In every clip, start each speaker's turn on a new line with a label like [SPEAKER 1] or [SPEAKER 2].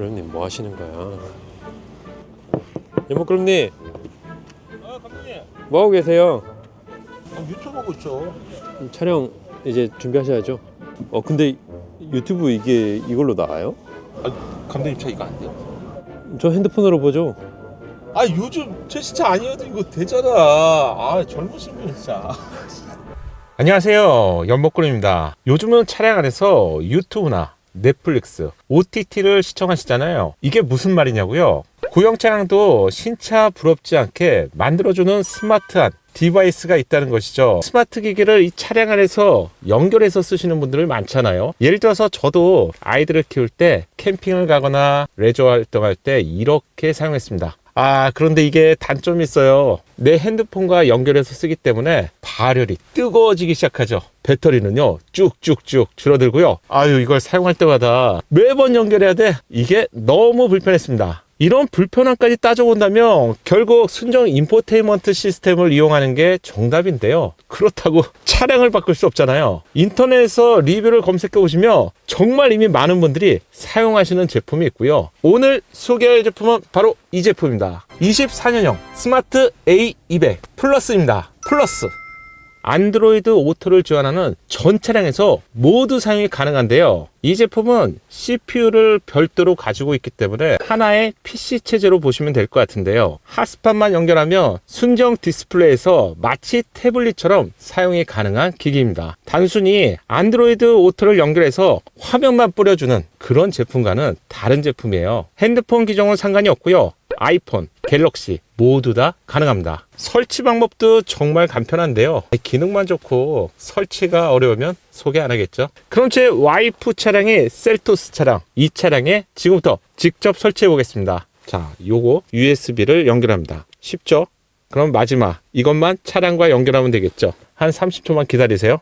[SPEAKER 1] 그럼님 뭐 하시는 거야? 여보 그럼님
[SPEAKER 2] 아 감독님
[SPEAKER 1] 뭐 하고 계세요?
[SPEAKER 2] 아, 유튜브 보고 있죠
[SPEAKER 1] 촬영 이제 준비하셔야죠. 어 근데 유튜브 이게 이걸로 나와요?
[SPEAKER 2] 감독님 차 이거 안 돼요?
[SPEAKER 1] 저 핸드폰으로 보죠.
[SPEAKER 2] 아 요즘 제 진짜 아니어도 이거 되잖아 아 젊으신 분 진짜 안녕하세요 연목구름입니다 요즘은 차량 안에서 유튜브나 넷플릭스, OTT를 시청하시잖아요 이게 무슨 말이냐고요 구형 차량도 신차 부럽지 않게 만들어주는 스마트한 디바이스가 있다는 것이죠. 스마트 기기를 이 차량 안에서 연결해서 쓰시는 분들 많잖아요. 예를 들어서 저도 아이들을 키울 때 캠핑을 가거나 레저 활동할 때 이렇게 사용했습니다. 아, 그런데 이게 단점이 있어요. 내 핸드폰과 연결해서 쓰기 때문에 발열이 뜨거워지기 시작하죠. 배터리는요, 쭉쭉쭉 줄어들고요. 아유, 이걸 사용할 때마다 매번 연결해야 돼. 이게 너무 불편했습니다. 이런 불편함까지 따져본다면 결국 순정 인포테인먼트 시스템을 이용하는 게 정답인데요. 그렇다고 차량을 바꿀 수 없잖아요. 인터넷에서 리뷰를 검색해 보시면 정말 이미 많은 분들이 사용하시는 제품이 있고요. 오늘 소개할 제품은 바로 이 제품입니다. 24년형 스마트 A200 플러스입니다. 플러스. 안드로이드 오토를 지원하는 전 차량에서 모두 사용이 가능한데요. 이 제품은 CPU를 별도로 가지고 있기 때문에 하나의 PC 체제로 보시면 될 것 같은데요. 핫스팟만 연결하면 순정 디스플레이에서 마치 태블릿처럼 사용이 가능한 기기입니다. 단순히 안드로이드 오토를 연결해서 화면만 뿌려주는 그런 제품과는 다른 제품이에요. 핸드폰 기종은 상관이 없고요. 아이폰, 갤럭시 모두 다 가능합니다. 설치 방법도 정말 간편한데요. 기능만 좋고 설치가 어려우면 소개 안 하겠죠. 그럼 제 와이프 차량이 셀토스 차량 이 차량에 지금부터 직접 설치해 보겠습니다. 자, 요거 USB를 연결합니다. 쉽죠? 그럼 마지막 이것만 차량과 연결하면 되겠죠. 한 30초만 기다리세요.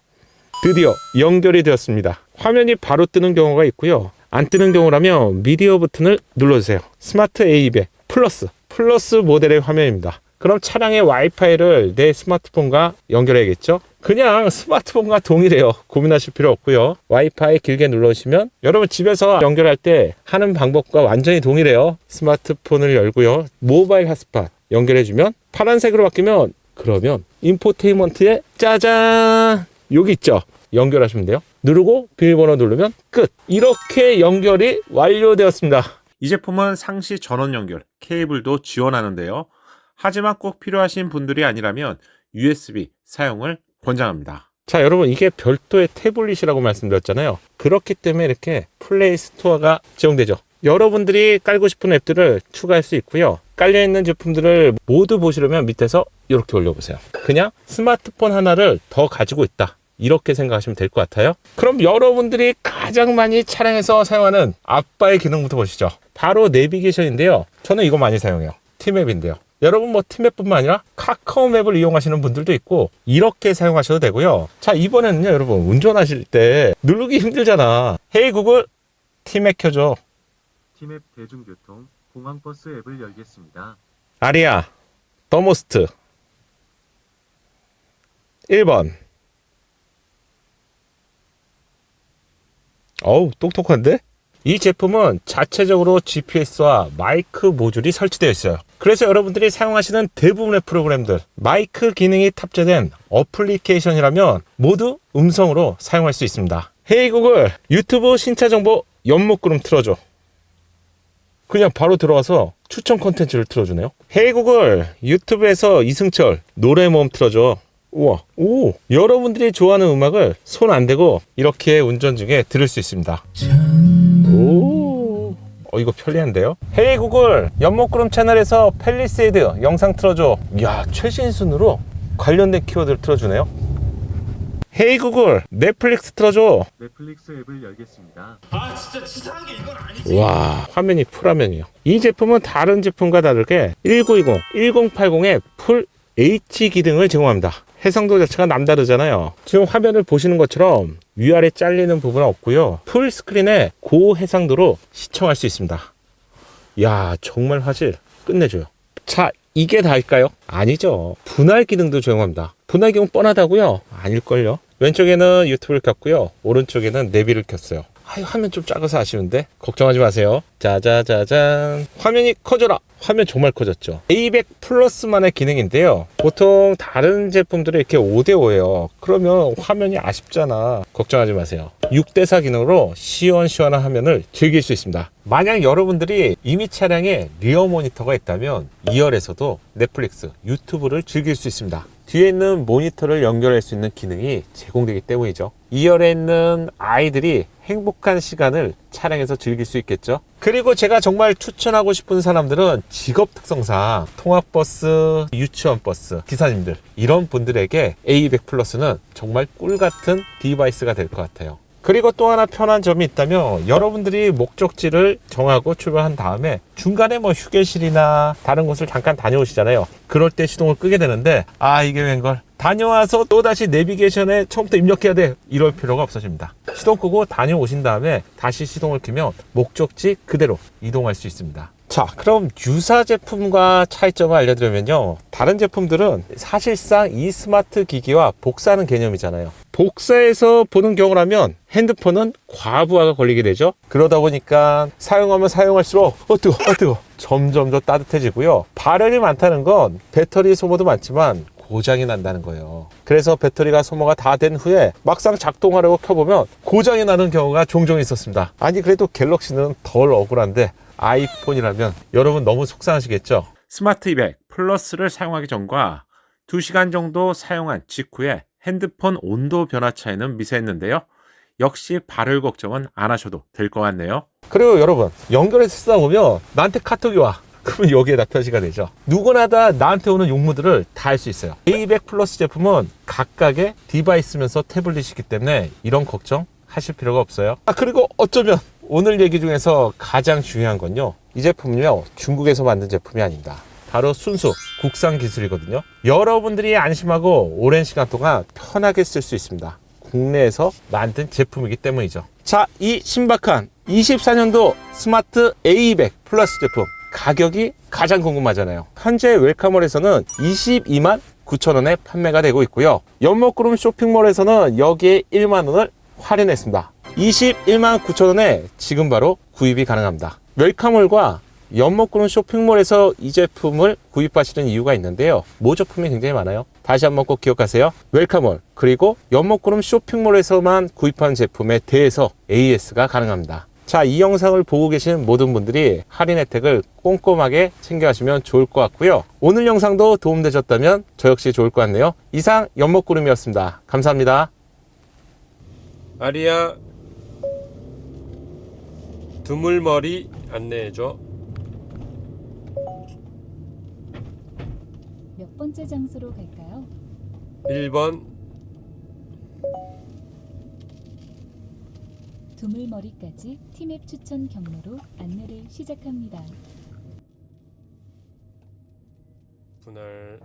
[SPEAKER 2] 드디어 연결이 되었습니다. 화면이 바로 뜨는 경우가 있고요. 안 뜨는 경우라면 미디어 버튼을 눌러주세요. 스마트 A200 플러스 플러스 모델의 화면입니다. 그럼 차량의 와이파이를 내 스마트폰과 연결해야겠죠? 그냥 스마트폰과 동일해요. 고민하실 필요 없고요. 와이파이 길게 눌러주시면 여러분 집에서 연결할 때 하는 방법과 완전히 동일해요. 스마트폰을 열고요. 모바일 핫스팟 연결해주면 파란색으로 바뀌면 그러면 인포테인먼트에 짜잔 여기 있죠. 연결하시면 돼요. 누르고 비밀번호 누르면 끝. 이렇게 연결이 완료되었습니다. 이 제품은 상시 전원 연결, 케이블도 지원하는데요. 하지만 꼭 필요하신 분들이 아니라면 USB 사용을 권장합니다. 자, 여러분 이게 별도의 태블릿이라고 말씀드렸잖아요. 그렇기 때문에 이렇게 플레이 스토어가 지원되죠. 여러분들이 깔고 싶은 앱들을 추가할 수 있고요. 깔려 있는 제품들을 모두 보시려면 밑에서 이렇게 올려보세요. 그냥 스마트폰 하나를 더 가지고 있다. 이렇게 생각하시면 될 것 같아요. 그럼 여러분들이 가장 많이 차량에서 사용하는 아빠의 기능부터 보시죠. 바로 내비게이션인데요. 저는 이거 많이 사용해요. 티맵인데요. 여러분 뭐 티맵뿐만 아니라 카카오 맵을 이용하시는 분들도 있고 이렇게 사용하셔도 되고요. 자 이번에는요 여러분 운전하실 때 누르기 힘들잖아. 헤이 구글 티맵 켜줘.
[SPEAKER 3] 티맵 대중교통 공항버스 앱을 열겠습니다.
[SPEAKER 2] 아리야 더모스트 1번 어우 똑똑한데? 이 제품은 자체적으로 GPS와 마이크 모듈이 설치되어 있어요. 그래서 여러분들이 사용하시는 대부분의 프로그램들 마이크 기능이 탑재된 어플리케이션이라면 모두 음성으로 사용할 수 있습니다. 헤이 구글 유튜브 신차 정보 연목구름 틀어줘. 그냥 바로 들어와서 추천 콘텐츠를 틀어주네요. 헤이 구글 유튜브에서 이승철 노래 모음 틀어줘. 우와, 오, 여러분들이 좋아하는 음악을 손 안 대고 이렇게 운전 중에 들을 수 있습니다. 오, 어, 이거 편리한데요? 헤이 구글 연목구름 채널에서 펠리세이드 영상 틀어줘. 이야, 최신 순으로 관련된 키워드를 틀어주네요. 헤이 구글 넷플릭스 틀어줘.
[SPEAKER 3] 넷플릭스 앱을 열겠습니다.
[SPEAKER 2] 와 화면이 풀화면이요 이 제품은 다른 제품과 다르게 1920, 1080의 풀 H 기능을 제공합니다 해상도 자체가 남다르잖아요. 지금 화면을 보시는 것처럼 위아래 잘리는 부분은 없고요. 풀 스크린에 고해상도로 시청할 수 있습니다. 야 정말 화질 끝내줘요. 자 이게 다일까요? 아니죠. 분할 기능도 제공합니다. 분할 기능 뻔하다고요? 아닐걸요? 왼쪽에는 유튜브를 켰고요. 오른쪽에는 내비를 켰어요 화면 좀 작아서 아쉬운데 걱정하지 마세요. 짜자자잔 화면이 커져라. 화면 정말 커졌죠. A100 플러스만의 기능인데요. 보통 다른 제품들이 이렇게 5대5예요. 그러면 화면이 아쉽잖아. 걱정하지 마세요. 6대4 기능으로 시원시원한 화면을 즐길 수 있습니다. 만약 여러분들이 이미 차량에 리어 모니터가 있다면 2열에서도 넷플릭스, 유튜브를 즐길 수 있습니다. 뒤에 있는 모니터를 연결할 수 있는 기능이 제공되기 때문이죠. 2열에 있는 아이들이 행복한 시간을 차량에서 즐길 수 있겠죠. 그리고 제가 정말 추천하고 싶은 사람들은 직업 특성상 통학버스, 유치원버스, 기사님들 이런 분들에게 A200 플러스는 정말 꿀 같은 디바이스가 될 것 같아요. 그리고 또 하나 편한 점이 있다면 여러분들이 목적지를 정하고 출발한 다음에 중간에 뭐 휴게실이나 다른 곳을 잠깐 다녀오시잖아요. 그럴 때 시동을 끄게 되는데 아 이게 웬걸 다녀와서 또다시 내비게이션에 처음부터 입력해야 돼 이럴 필요가 없어집니다. 시동 끄고 다녀오신 다음에 다시 시동을 켜면 목적지 그대로 이동할 수 있습니다. 자, 그럼 유사 제품과 차이점을 알려드리면요. 다른 제품들은 사실상 이 스마트 기기와 복사하는 개념이잖아요. 복사해서 보는 경우라면 핸드폰은 과부하가 걸리게 되죠. 그러다 보니까 사용하면 사용할수록 어 뜨거, 어 뜨거. 점점 더 따뜻해지고요. 발열이 많다는 건 배터리 소모도 많지만 고장이 난다는 거예요. 그래서 배터리가 소모가 다 된 후에 막상 작동하려고 켜보면 고장이 나는 경우가 종종 있었습니다. 아니 그래도 갤럭시는 덜 억울한데 아이폰이라면 여러분 너무 속상하시겠죠? 스마트 200 플러스를 사용하기 전과 2시간 정도 사용한 직후에 핸드폰 온도 변화 차이는 미세했는데요. 역시 발열 걱정은 안 하셔도 될 것 같네요. 그리고 여러분 연결해서 쓰다 보면 나한테 카톡이 와. 그러면 여기에다 표시가 되죠. 누구나 다 나한테 오는 용무들을 다 할 수 있어요. A100 플러스 제품은 각각의 디바이스면서 태블릿이기 때문에 이런 걱정 하실 필요가 없어요. 아 그리고 어쩌면 오늘 얘기 중에서 가장 중요한 건요. 이 제품은요 중국에서 만든 제품이 아닙니다. 바로 순수 국산 기술이거든요. 여러분들이 안심하고 오랜 시간 동안 편하게 쓸 수 있습니다. 국내에서 만든 제품이기 때문이죠. 자, 이 신박한 24년도 스마트 A200 플러스 제품 가격이 가장 궁금하잖아요. 현재 웰카몰에서는 22만 9천 원에 판매가 되고 있고요. 연목구름 쇼핑몰에서는 여기에 1만 원을 할인했습니다. 21만 9천 원에 지금 바로 구입이 가능합니다. 웰카몰과 연목구름 쇼핑몰에서 이 제품을 구입하시는 이유가 있는데요. 모조품이 굉장히 많아요. 다시 한번 꼭 기억하세요. 웰카몰 그리고 연목구름 쇼핑몰에서만 구입한 제품에 대해서 AS가 가능합니다. 자, 이 영상을 보고 계신 모든 분들이 할인 혜택을 꼼꼼하게 챙겨하시면 좋을 것 같고요. 오늘 영상도 도움되셨다면 저 역시 좋을 것 같네요. 이상 연목구름이었습니다. 감사합니다.
[SPEAKER 1] 아리야 두물머리 안내해줘.
[SPEAKER 4] 몇 번째 장소로 갈까요?
[SPEAKER 1] 1번
[SPEAKER 4] 두물머리까지 티맵 추천 경로로 안내를 시작합니다.
[SPEAKER 1] 분할